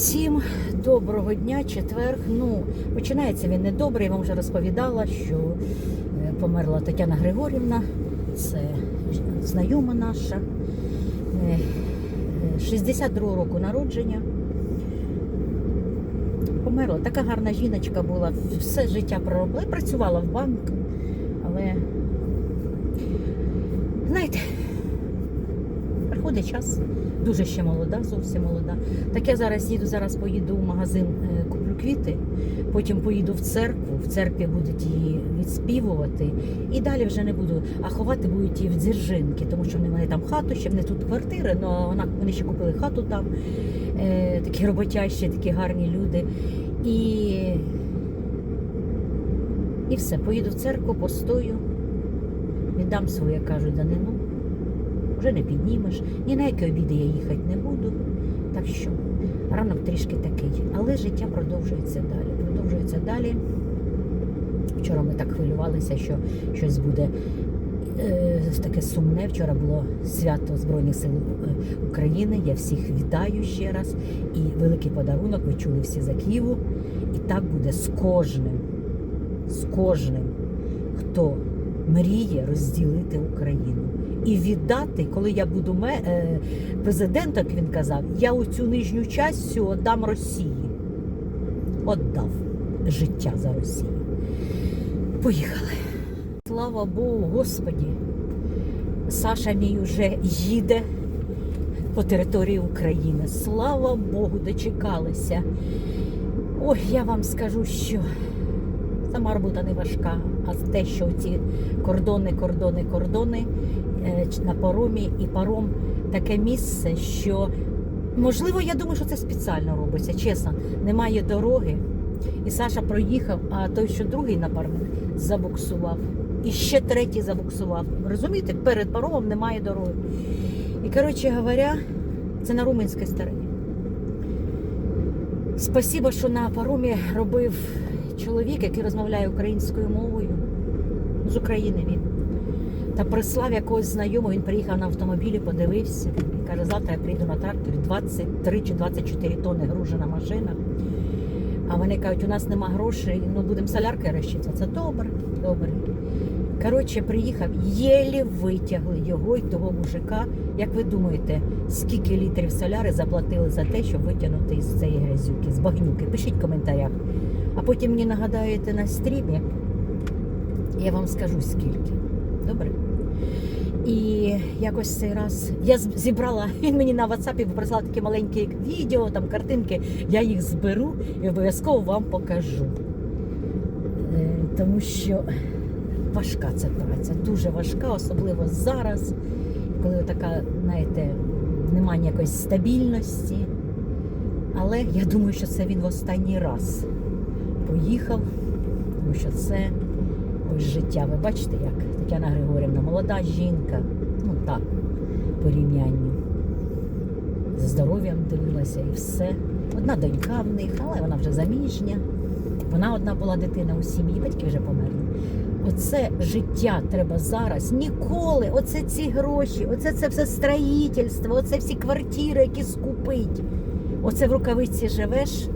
Всім доброго дня, четверг. Ну, починається він недобре. Я вам вже розповідала, що е, померла Тетяна Григорівна, це знайома наша. Е, е, 62 року народження. Померла. Така гарна жіночка була, все життя проробила. Працювала в банку, але знаєте, приходить час. Дуже ще молода, зовсім молода. Так я зараз їду, зараз поїду в магазин, е, куплю квіти, потім поїду в церкву, в церкві будуть її відспівувати. І далі вже не буду. А ховати будуть її в дзержинки, тому що вони мене там хату, ще не тут квартири, але вона, вони ще купили хату там. Е, такі роботящі, такі гарні люди. І, і все, поїду в церкву, постою, віддам свою, як кажуть, данину вже не піднімеш. Ні на які обіди я їхати не буду. Так що ранок трішки такий. Але життя продовжується далі. Продовжується далі. Вчора ми так хвилювалися, що щось буде е, таке сумне. Вчора було свято Збройних сил е, України. Я всіх вітаю ще раз. І великий подарунок. Ви чули всі за Києву. І так буде з кожним, з кожним, хто мріє розділити Україну і віддати, коли я буду е, президентом, як він казав, я оцю нижню часть всю віддам Росії. Отдав життя за Росію. Поїхали. Слава Богу, Господі. Саша мій уже їде по території України. Слава Богу, дочекалися. Ой, я вам скажу, що сама робота не важка, а те, що ці кордони, кордони, кордони на паромі і паром таке місце, що можливо, я думаю, що це спеціально робиться. Чесно, немає дороги. І Саша проїхав, а той, що другий напарник, забуксував. І ще третій забуксував. Розумієте, перед паромом немає дороги. І, коротше говоря, це на румунській стороні. Спасибо, що на паромі робив чоловік, який розмовляє українською мовою. З України він. Та прислав якогось знайомого, він приїхав на автомобілі, подивився. І каже, завтра я прийду на тракторі 23 чи 24 тонни гружена машина. А вони кажуть, у нас нема грошей, ну будемо солярки розчитувати. Це добре, добре. Коротше, приїхав, єлі витягли його і того мужика. Як ви думаєте, скільки літрів соляри заплатили за те, щоб витягнути із цієї грязюки, з багнюки? Пишіть в коментарях. А потім мені нагадаєте на стрімі, я вам скажу скільки. Добре? І якось цей раз я зібрала, він мені на WhatsApp прислав такі маленькі відео, там картинки, я їх зберу і обов'язково вам покажу. Е, Тому що важка ця праця, дуже важка, особливо зараз, коли така, знаєте, немає ніякої стабільності. Але я думаю, що це він в останній раз поїхав, тому що це ось життя. Ви бачите, як Тетяна Григорівна, молода жінка, ну так, порівнянню. За здоров'ям дивилася і все. Одна донька в них, але вона вже заміжня. Вона одна була дитина у сім'ї, батьки вже померли. Оце життя треба зараз. Ніколи. Оце ці гроші, оце це все строїтельство, оце всі квартири, які скупить. Оце в рукавиці живеш,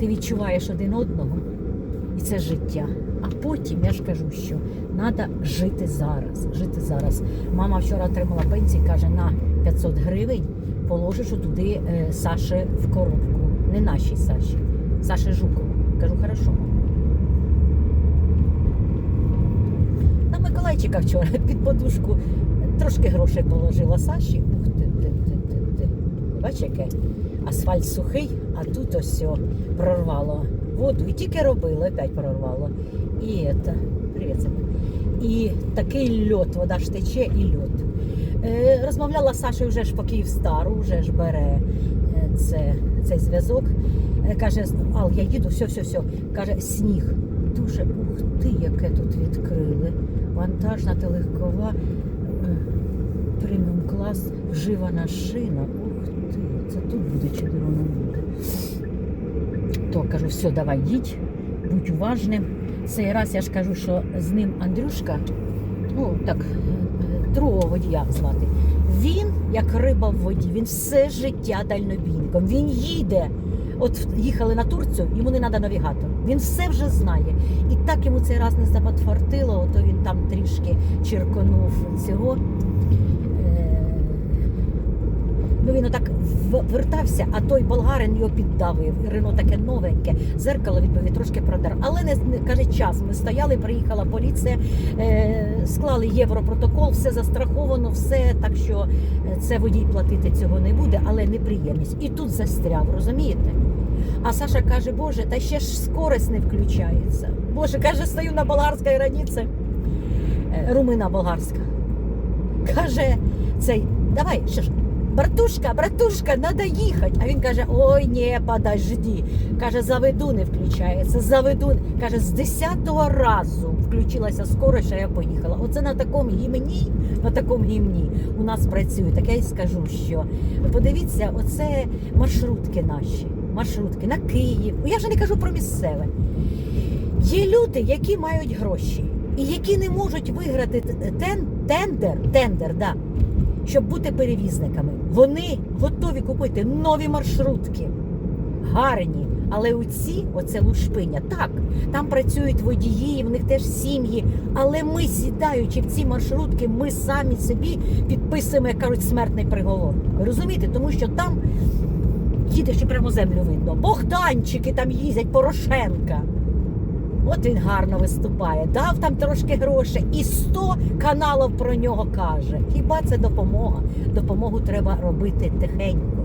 ти відчуваєш один одного, і це життя. А потім я ж кажу, що треба жити зараз. Жити зараз. Мама вчора отримала пенсію, каже, на 500 гривень положиш туди е, Саші в коробку. Не нашій Саші, Саші Жукову. Кажу, хорошо. На Миколайчика вчора під подушку трошки грошей положила Саші. Ух ти, ти, ти, ти, ти. Бач, яке асфальт сухий, а тут ось прорвало воду. І тільки робили, опять прорвало. І это, привіт, Саша. І такий льот, вода ж тече і льот. Е, розмовляла з Сашою вже ж по Київстару, вже ж бере е, це, цей зв'язок. Е, каже, Ал, я їду, все, все, все. Каже, сніг. Дуже ух ти, яке тут відкрили. Вантажна та легкова преміум клас, вживана шина. Ух ти, це тут буде буде. То кажу, все, давай їдь, будь уважним. Цей раз я ж кажу, що з ним Андрюшка, ну так, е, другого водія звати. Він як риба в воді, він все життя дальнобійником. Він їде От їхали на Турцію, йому не треба навігатор. Він все вже знає. І так йому цей раз не заподфартило, ото він там трішки черконув цього. Ну він отак вертався, а той болгарин його піддавив. Рено таке новеньке, зеркало відбив і трошки продер. Але не, каже час. Ми стояли, приїхала поліція, е, склали європротокол, все застраховано, все так що е, це водій платити цього не буде, але неприємність. І тут застряв, розумієте? А Саша каже, Боже, та ще ж скорость не включається. Боже, каже, стою на болгарській границі. Е, Румина болгарська. Каже, цей, давай, що ж, братушка, братушка, надо їхати. А він каже: ой, ні, подожди. Каже, заведу не включається, заведу. Каже, з 10-го разу включилася скорость, а я поїхала. Оце на такому гімні, на такому гімні у нас працює. Так я й скажу, що подивіться, оце маршрутки наші. Маршрутки на Київ. Я вже не кажу про місцеве. Є люди, які мають гроші і які не можуть виграти тен, тендер, тендер, да, щоб бути перевізниками. Вони готові купити нові маршрутки, гарні. Але у ці, оце лушпиня, так, там працюють водії, в них теж сім'ї. Але ми, сідаючи в ці маршрутки, ми самі собі підписуємо, як кажуть, смертний приговор. Розумієте? Тому що там їдеш і прямо землю видно. Богданчики там їздять, Порошенка. От він гарно виступає, дав там трошки грошей, і 100 каналів про нього каже. Хіба це допомога? Допомогу треба робити тихенько.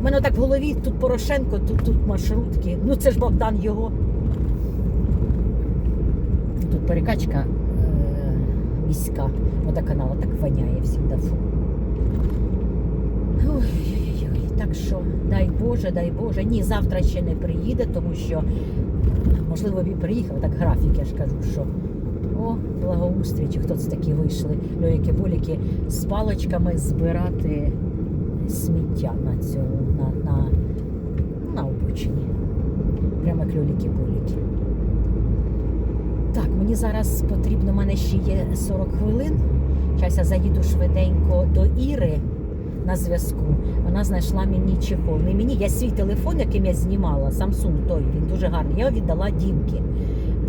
У мене так в голові тут Порошенко, тут, тут маршрутки. Ну це ж Богдан його. Тут перекачка е, міська водоканала так воняє всім фу. Ой-ой-ой, так що, дай Боже, дай Боже. Ні, завтра ще не приїде, тому що можливо, він приїхав, так графік, я ж кажу, що о, благоустрій, чи хто це такі вийшли, льоїки боліки з паличками збирати сміття на цьому, на, на, на обочині. Прямо як льоліки боліки. Так, мені зараз потрібно, в мене ще є 40 хвилин. Зараз я заїду швиденько до Іри на зв'язку. Вона знайшла мені чехол. Не мені, я свій телефон, яким я знімала, Samsung той, він дуже гарний. Я його віддала Дімки.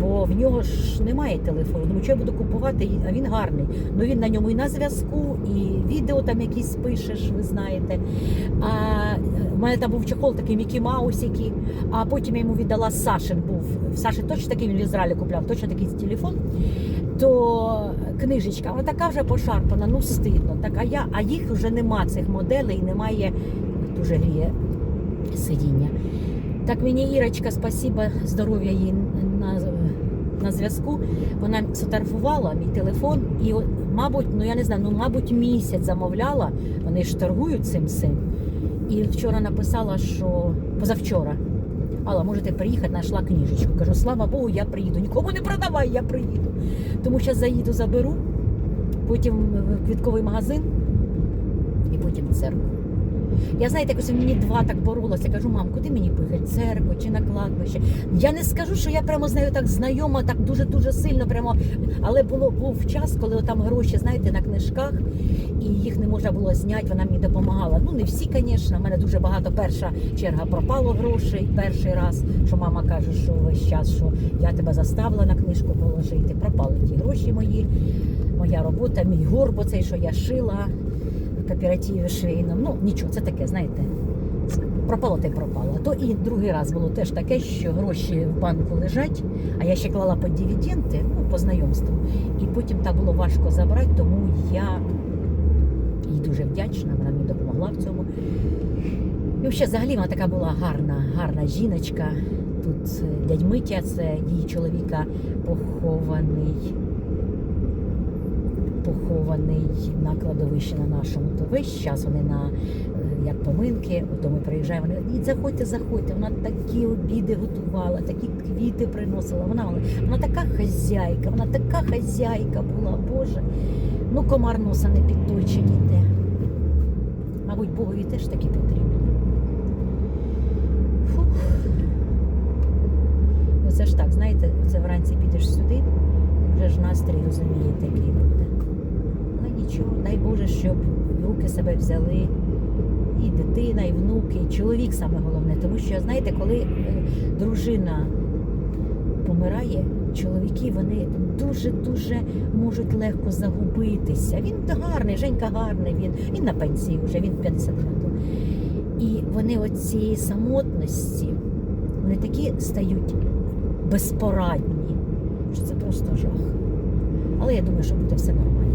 Бо в нього ж немає телефону. Думаю, що я буду купувати, а він гарний. Ну він на ньому і на зв'язку, і відео там якісь пишеш, ви знаєте. А в мене там був чехол такий Мікі Маус, який, а потім я йому віддала Сашин був. В точно такий він в Ізраїлі купляв, точно такий телефон. То книжечка, вона така вже пошарпана, ну стидно. Так, а я, а їх вже нема цих моделей, немає дуже гріє сидіння. Так мені Ірочка, спасіба, здоров'я їй на, на зв'язку. Вона сфотографувала мій телефон і, мабуть, ну я не знаю, ну мабуть, місяць замовляла. Вони ж торгують цим цим. І вчора написала, що позавчора. Алла, можете приїхати, знайшла книжечку. Кажу, слава Богу, я приїду. Нікому не продавай, я приїду. Тому що заїду, заберу, потім квітковий магазин і потім в церкву. Я знаєте, якось мені два так боролася. Кажу, мам, куди мені поїхати? В Церкву чи на кладбище? Я не скажу, що я прямо з нею так знайома, так дуже дуже сильно. Прямо, але було був час, коли там гроші, знаєте, на книжках, і їх не можна було зняти. Вона мені допомагала. Ну не всі, звісно. У мене дуже багато. Перша черга пропало грошей. Перший раз, що мама каже, що весь час, що я тебе заставила на книжку положити. Пропали ті гроші мої. Моя робота, мій горб, оцей, що я шила в кооперативі швейному. Ну нічого, це таке, знаєте. Пропало та й пропало. А то і другий раз було теж таке, що гроші в банку лежать, а я ще клала під дивіденди, ну, по знайомству. І потім так було важко забрати, тому я їй дуже вдячна, вона мені допомогла в цьому. І взагалі, взагалі вона така була гарна, гарна жіночка. Тут е, дядь Митя, це її чоловіка похований похований на кладовищі на нашому, то весь час вони на е, як поминки, то ми приїжджаємо. І заходьте, заходьте. Вона такі обіди готувала, такі квіти приносила. Вона вона така хазяйка, вона така хазяйка була, Боже. Ну, комар носа не підточить ніде. Мабуть, Богові теж такі потрібні. Фух. Оце ж так, знаєте, це вранці підеш сюди, вже ж настрій розумієте, який буде. Але нічого, дай Боже, щоб в руки себе взяли І дитина, і внуки, і чоловік саме головне. Тому що, знаєте, коли е, дружина помирає, чоловіки вони дуже-дуже можуть легко загубитися. Він гарний, Женька гарний, він, він на пенсії вже, він 50 років. І вони оцієї самотності, вони такі стають безпорадні, що це просто жах. Але я думаю, що буде все нормально.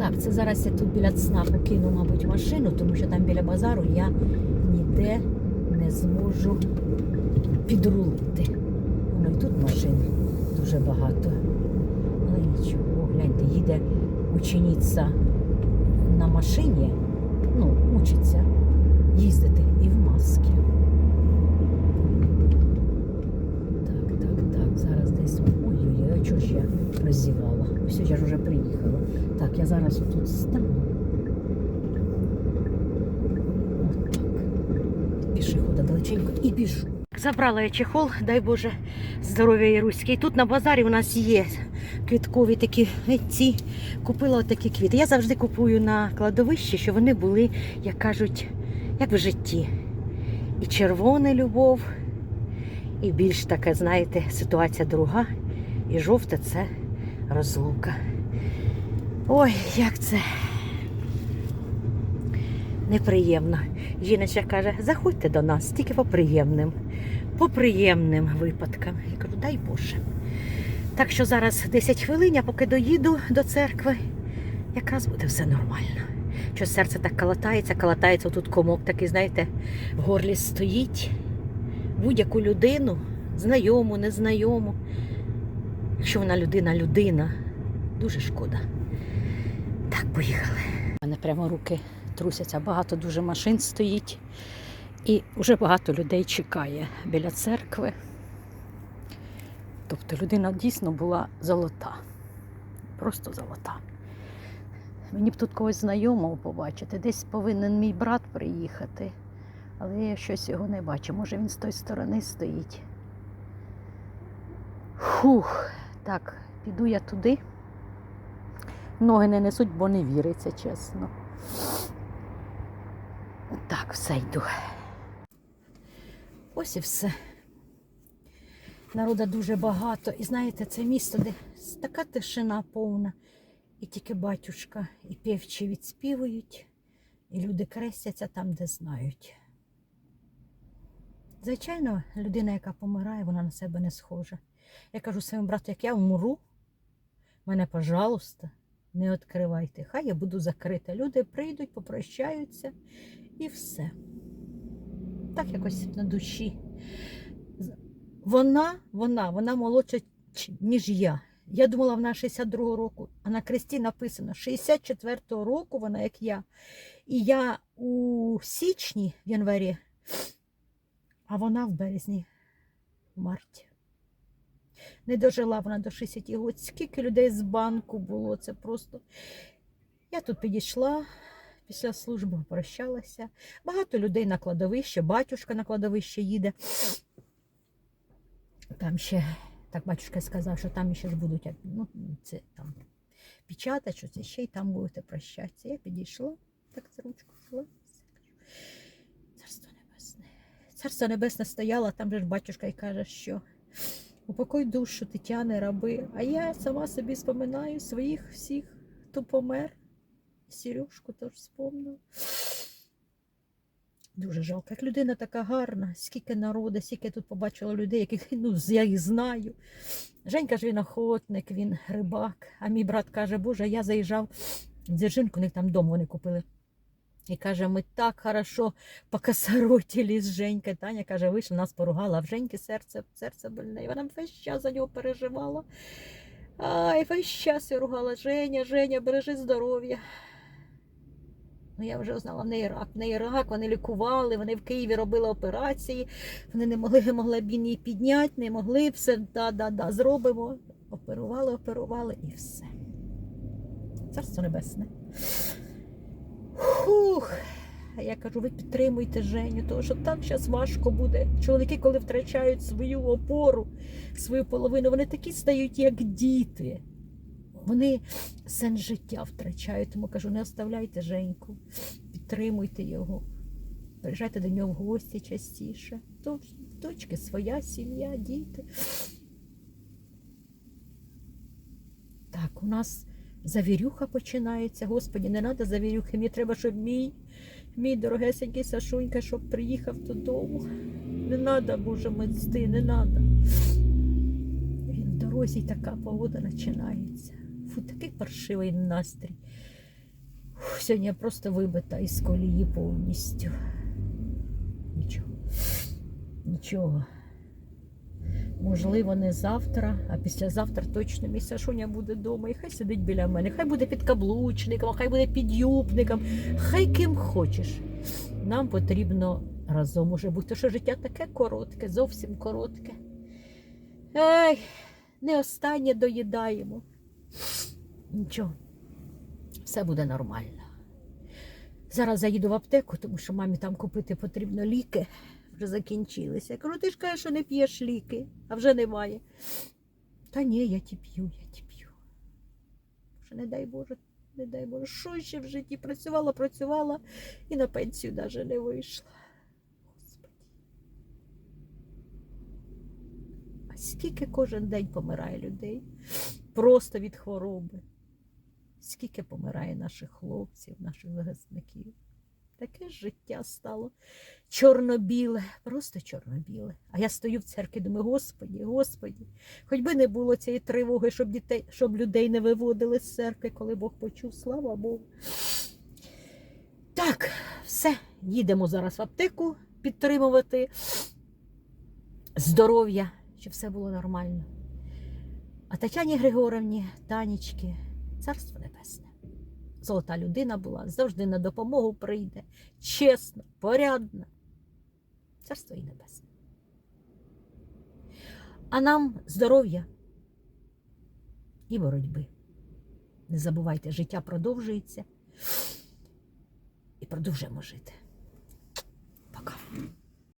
Так, це зараз я тут біля ЦНАПа кину, мабуть, машину, тому що там біля базару я ніде не зможу підрулити. Ну і тут машин дуже багато. Але нічого, гляньте, їде учениця на машині, ну, учиться їздити і в масці. Так, так, так, зараз десь. Ой-ой-ой, а чого ж я роззівала? Ось я ж вже приїхала. Так, я зараз тут стану. От так. Пішохода далеченько і біжу. Забрала я чехол, дай Боже, здоров'я Яруське. І тут на базарі у нас є квіткові такі ці. Купила такі квіти. Я завжди купую на кладовищі, щоб вони були, як кажуть, як в житті. І червона любов, і більш така, знаєте, ситуація друга. І жовте це розлука. Ой, як це неприємно. Жіночка каже, заходьте до нас, тільки по приємним, по приємним випадкам. Я кажу, дай Боже. Так що зараз 10 хвилин, я поки доїду до церкви, якраз буде все нормально. Що серце так калатається, калатається, тут комок такий, знаєте, в горлі стоїть. Будь-яку людину, знайому, незнайому. Якщо вона людина, людина, дуже шкода. Так, поїхали. У мене прямо руки трусяться, багато дуже машин стоїть. І вже багато людей чекає біля церкви. Тобто людина дійсно була золота. Просто золота. Мені б тут когось знайомого побачити. Десь повинен мій брат приїхати, але я щось його не бачу. Може він з тої сторони стоїть. Фух, так, піду я туди. Ноги не несуть, бо не віриться, чесно. Так, все йду. Ось і все. Народа дуже багато. І знаєте, це місто, де така тишина повна. І тільки батюшка і півчі відспівують, і люди крестяться там, де знають. Звичайно, людина, яка помирає, вона на себе не схожа. Я кажу своєму брату, як я вмру, мене, пожалуйста, не відкривайте. Хай я буду закрита. Люди прийдуть, попрощаються і все. Так якось на душі. Вона, вона, вона молодша, ніж я. Я думала, вона 62-го року, а на кресті написано 64-го року вона, як я. І я у січні, в январі, а вона в березні, в марті. Не дожила вона до 60 років. Скільки людей з банку було, це просто. Я тут підійшла після служби, попрощалася. Багато людей на кладовище, батюшка на кладовище їде. Там ще, так батюшка сказав, що там ще ж будуть ну, це, там, печатати, що це ще й там будете прощатися. Я підійшла, так за ручку кажу, Царство небесне. Царство небесне стояло, там же ж батюшка і каже, що упокой душу Тетяни раби. А я сама собі споминаю своїх всіх, хто помер. Сережку теж вспомнила. Дуже жалко. Як людина така гарна, скільки народу, скільки я тут побачила людей, яких ну, я їх знаю. Женька ж він охотник, він рибак. А мій брат каже, Боже, я заїжджав в Дзержинку, у них там дом вони купили. І каже, ми так хорошо покосоротили з Женькою. Таня каже, вийшла, нас поругала, а в Женьки серце, серце больне. І вона весь час за нього переживала. Ай, весь час я ругала Женя, Женя, бережи здоров'я. Ну, я вже знала, в неї рак, в неї рак, вони лікували, вони в Києві робили операції, вони не могли гемоглобін її підняти, не могли все, да-да-да, зробимо. Оперували, оперували і все. Царство небесне. Фух. А я кажу, ви підтримуйте Женю, тому що так зараз важко буде. Чоловіки, коли втрачають свою опору, свою половину, вони такі стають, як діти. Вони сенс життя втрачають. Тому кажу, не оставляйте Женьку, підтримуйте його. Приїжджайте до нього в гості частіше. Дочки своя сім'я, діти. Так, у нас завірюха починається. Господі, не треба завірюхи. Мені треба, щоб мій, мій дорогесенький Сашунька, щоб приїхав додому. Не треба, Боже, мести, не треба. Він в дорозі така погода починається. Фу, такий паршивий настрій. Фу, сьогодні я просто вибита із колії повністю. Нічого. Нічого. Можливо, не завтра, а післязавтра точно мій Сашуня буде вдома. І хай сидить біля мене, хай буде підкаблучником, хай буде підюбником, хай ким хочеш. Нам потрібно разом уже бути, що життя таке коротке, зовсім коротке. Ей, не останнє доїдаємо. Нічого, все буде нормально. Зараз заїду в аптеку, тому що мамі там купити потрібно ліки. Вже закінчилися. Я кажу, що не п'єш ліки, а вже немає. Та ні, я ті п'ю, я ті п'ю. Вже не дай Боже, не дай Боже, що ще в житті працювала, працювала і на пенсію навіть не вийшла. Господи. А скільки кожен день помирає людей просто від хвороби. Скільки помирає наших хлопців, наших захисників. Таке життя стало чорно-біле, просто чорно-біле. А я стою в церкві, думаю, Господі, Господі, хоч би не було цієї тривоги, щоб дітей, щоб людей не виводили з церкви, коли Бог почув, слава Богу. Так, все, їдемо зараз в аптеку підтримувати здоров'я, щоб все було нормально. А Тетяні Григорівні, Танечки, царство небесне. Золота людина була, завжди на допомогу прийде, чесна, порядна. Царство і небесне. А нам здоров'я і боротьби. Не забувайте, життя продовжується і продовжуємо жити.